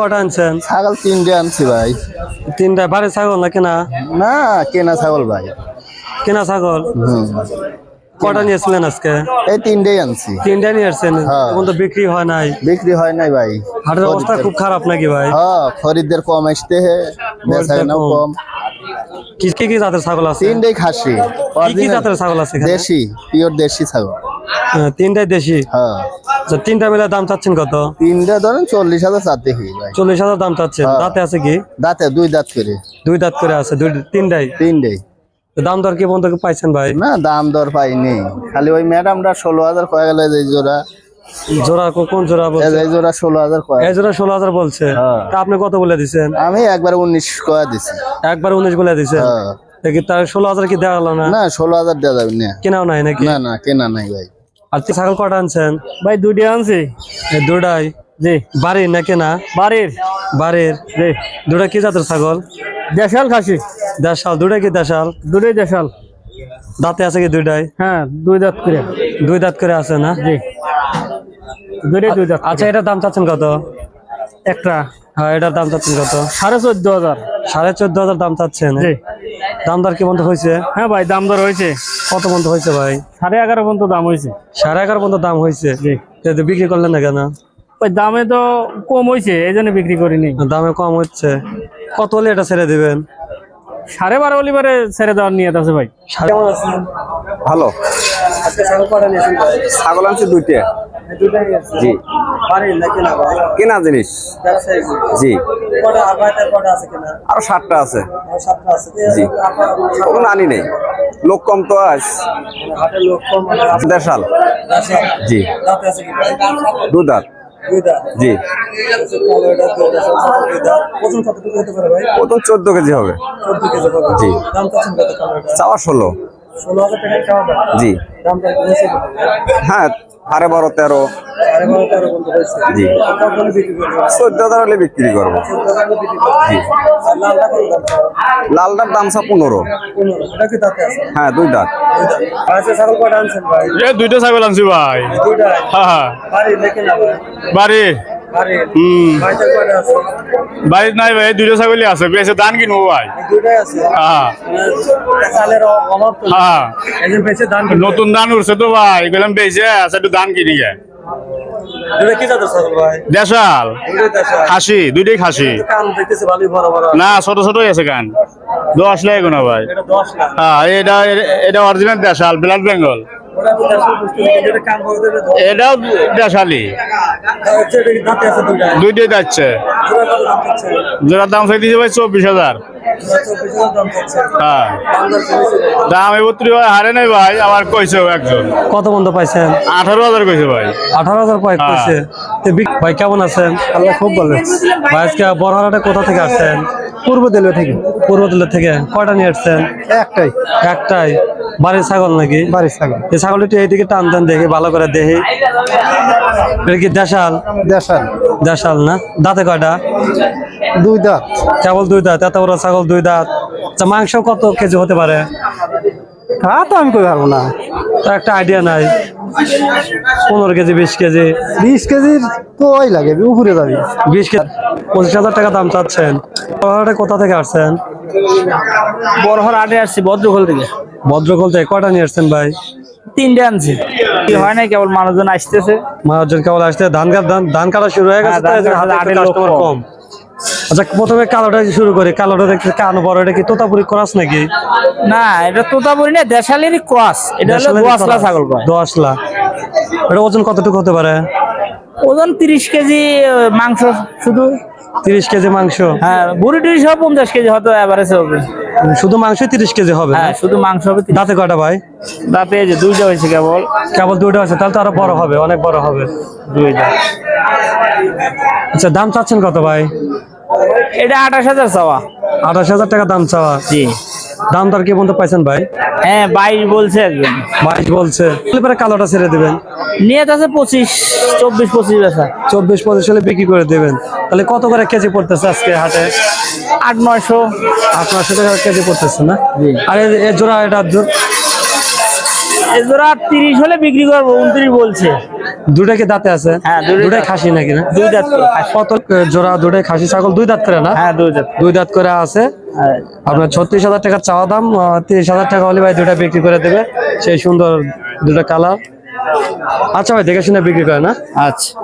কটা আনছেন? ছাগল তিনটে আনছি ভাই। তিনটা বাড়ির ছাগল না? কেনা না কেনা ছাগল ভাই। কেনা ছাগল? কটা নিয়েছিলেন আজকে? এই তিনটেই আনছি। তিনটা নিয়ে আসছেন? হ্যাঁ। এখন তো বিক্রি হয় নাই। বিক্রি হয় নাই ভাই। হাটের অবস্থা খুব খারাপ নাকি ভাই? হ্যাঁ খরিদ্দের কম আসতে হে কম। কি কি জাতের ছাগল আছে? তিনটেই খাসি। কি কি জাতের ছাগল আছে দেশি পিওর দেশি ছাগল। তিনটাই দেশি। হ্যাঁ। আচ্ছা, তিনটা মিলে দাম চাচ্ছেন কত? তিনটা ধরেন চল্লিশ হাজার কি ভাই। চল্লিশ হাজার দাম চাচ্ছেন। হ্যাঁ। দাঁতে আছে কি? দাঁতে দুই দাঁত করে। দুই দাঁত করে আছে দুই তিনটাই? তিনটেই। তো দাম দর কি বন্ধু পাইছেন ভাই? না দাম দর পাইনি। খালি ওই ম্যাডামরা ষোলো হাজার কয়ে গেল এই জোড়া। জোড়া কোন জোড়া বলছে? এই জোড়া ষোলো হাজার কয়ে। এই জোড়া ষোলো হাজার বলছে। হ্যাঁ। তা আপনি কত বলে দিছেন? আমি একবার উনিশ কয়ে দিছি। একবার উনিশ বলে দিছেন? হ্যাঁ। তার ষোলো হাজার কি দেওয়া হলো না? না ষোলো হাজার দেওয়া যাবে না। কেনাও নাই নাকি? না না কেনা নাই ভাই। আর তুই ছাগল কটা আনছেন? ভাই দুটি আনছি। দুটাই জি। বাড়ির না? কেনা বাড়ির। বাড়ির? জি। দুটা কি জাতের ছাগল? দেশাল খাসি। দেশাল। দুটা কি দেশাল? দুটোই দেশাল। দাঁতে আছে কি দুইটাই? হ্যাঁ দুই দাঁত করে। দুই দাঁত করে আছে না? জি। দুটোই দুই দাঁত আচ্ছা এটার দাম চাচ্ছেন কত? একটা। হ্যাঁ এটার দাম চাচ্ছেন কত? সাড়ে চোদ্দ হাজার। সাড়ে চোদ্দ হাজার দাম চাচ্ছেন? জি। দাম দর কি পর্যন্ত হয়েছে? হ্যাঁ ভাই দাম দর হয়েছে। কত পর্যন্ত হয়েছে ভাই? সাড়ে এগারো পর্যন্ত দাম হয়েছে। সাড়ে এগারো পর্যন্ত দাম হয়েছে? জি। তো তো বিক্রি করলেন না কেন? ওই দামে তো কম হয়েছে এই জন্য বিক্রি করিনি। দামে কম হচ্ছে। কত হলে এটা ছেড়ে দিবেন? সাড়ে বারো অলিবারে ছেড়ে দেওয়ার নিয়ে আছে ভাই। ভালো। ছাগল আনছি দুইটা। জি। কেনা জিনিস। জি। আরও সাতটা আছে। জি। ওগুলো আনি নেই। লোক কম তো কম মানে দেড়শাল আছে। জি। দু দাঁত জি কালো এটা দুই দাঁত, সবসময় দুই দাঁত। ওজন কতটুকু হতে পারে ভাই? ওজন চোদ্দ কেজি হবে। জি। চাওয়া ষোলো। জি? হ্যাঁ সাড়ে বারো তেরো। আরে বারো তেরো বন্ধু জি। চোদ্দ হাজার হলে বিক্রি করব। জি। লালটার দাম সব পনেরো। পনেরো। এটা কি দাঁতে আছে? হ্যাঁ দুই দাঁত। দুই দাঁত। আর আচ্ছা ছাগল কটা আনছেন ভাই? এ দুইটা ছাগল আনছি ভাই। হ্যাঁ নাকি না ভাই নাই ভাই দুইটা ছাগলই আছে। বেশি ধান কিনবো ভাই। নতুন ধান উঠছে তো ভাই। গেলাম বেশি আছে একটু ধান কিনি গে। দেশাল। দুইটাই খাসি খাসি। না ছোট ছোটই আছে কান। দশ লাগে না ভাই। এটা হ্যাঁ এটা এটা অরিজিনাল দেশাল ব্লাড বেঙ্গল এটা দেশালি। দুইটাই যাচ্ছে। দাম জোড়ার দাম চাইতেছে ভাই চব্বিশ হাজার। চব্বিশ হাজার হ্যাঁ। দাম এবত্রি ভাই হারে নাই ভাই আবার কইছেও একজন। কত বন্ধ পাইছেন? আঠারো হাজার কইছে ভাই। আঠারো হাজার পয়েন্ট হ্যাঁ। কইছে। বিক- ভাই কেমন আছেন? আল্লাহ খুব ভালো। ভাই আজকে বড়হাটে কোথা থেকে আসছেন? পূর্ব দিল্লি থেকে পূর্ব দিল্লি থেকে। কয়টা নিয়ে আসছেন? একটাই। একটাই। বাড়ির ছাগল নাকি? বাড়ির ছাগল। এই ছাগলটি এইদিকে টান টান দেখে ভালো করে দেখি। এটা কি দেশাল? দেশাল। দেশাল না? দাঁতে কয়টা? দুই দাঁত। কেবল দুই দাঁত এত বড় ছাগল দুই দাঁত। আচ্ছা মাংস কত কেজি হতে পারে? তা তো আমি কই পারব না। তো একটা আইডিয়া নাই। পনেরো কেজি বিশ কেজি। বিশ কেজির তো ওই লাগে উপরে যাবি। বিশ কেজি। পঁচিশ হাজার টাকা দাম চাচ্ছেন। কোথা থেকে আসছেন? বড়হর আটে আসছি ভদ্রখোল থেকে। ভদ্রকল থেকে নিয়ে আসছেন ভাই? তিনটে আনছি। কি হয় না কেবল মানুষজন আসতেছে। মহাজন কেবল আসতে ধান ধান কাটা শুরু হয়ে গেছে কাটা কাস্টমার কম। আচ্ছা প্রথমে কালোটা শুরু করি। কালোটা দেখতে কানো বড় এটা কি তোতাপুরি ক্রস নাকি? না এটা তোতাপুরি না ক্রস। এটা হলো দোয়াশলা ছাগল। এটা ওজন কতটুকু হতে পারে? ওজন তিরিশ কেজি মাংস শুধু। তিরিশ কেজি মাংস। হ্যাঁ বুড়ি টুড়ি সব পঞ্চাশ কেজি হয়তো এভারেজ হবে। শুধু মাংস তিরিশ কেজি হবে হ্যাঁ শুধু মাংস হবে 30 দাঁতে কয়টা ভাই? দাঁতে এই যে দুইটা হয়েছে কেবল। কেবল দুইটা আছে তাহলে তো আরও বড় হবে অনেক বড় হবে। দুইটা। আচ্ছা দাম চাচ্ছেন কত ভাই? এটা আঠাশ হাজার চাওয়া। আঠাশ হাজার টাকা দাম চাওয়া। জি। দাম দর কি পর্যন্ত পাইছেন ভাই? হ্যাঁ বাইশ বলছে একজন। বাইশ বলছে। এবারে কালোটা ছেড়ে দিবেন। নিয়ে আছে পঁচিশ চব্বিশ পঁচিশ বেচা চব্বিশ পঁচিশ হলে বিক্রি করে দেবেন। তাহলে কত করে কেজি পড়তেছে আজকে হাটে? আট নয়শো। আট নশো টাকা কেজি পড়তেছে না? আর এ- জোড়া এটা জো- এজোড়া তিরিশ হলে বিক্রি করব উনত্রিশ বলছে। দুটা কি দাঁতে আছে? হ্যাঁ, দুটাই খাসি নাকি না? দুই দাঁত কত জোড়া দুটাই খাসি? ছাগল দুই দাঁত করে না? হ্যাঁ দুই দাঁত। দুই দাঁত করে আছে। হ্যাঁ। আপনার ছত্রিশ হাজার টাকা চাওয়া দাম তিরিশ হাজার টাকা হলে ভাই দুটা বিক্রি করে দেবে। সেই সুন্দর দুটা কালার। আচ্ছা ভাই দেখে শুনে বিক্রি করে না? আচ্ছা।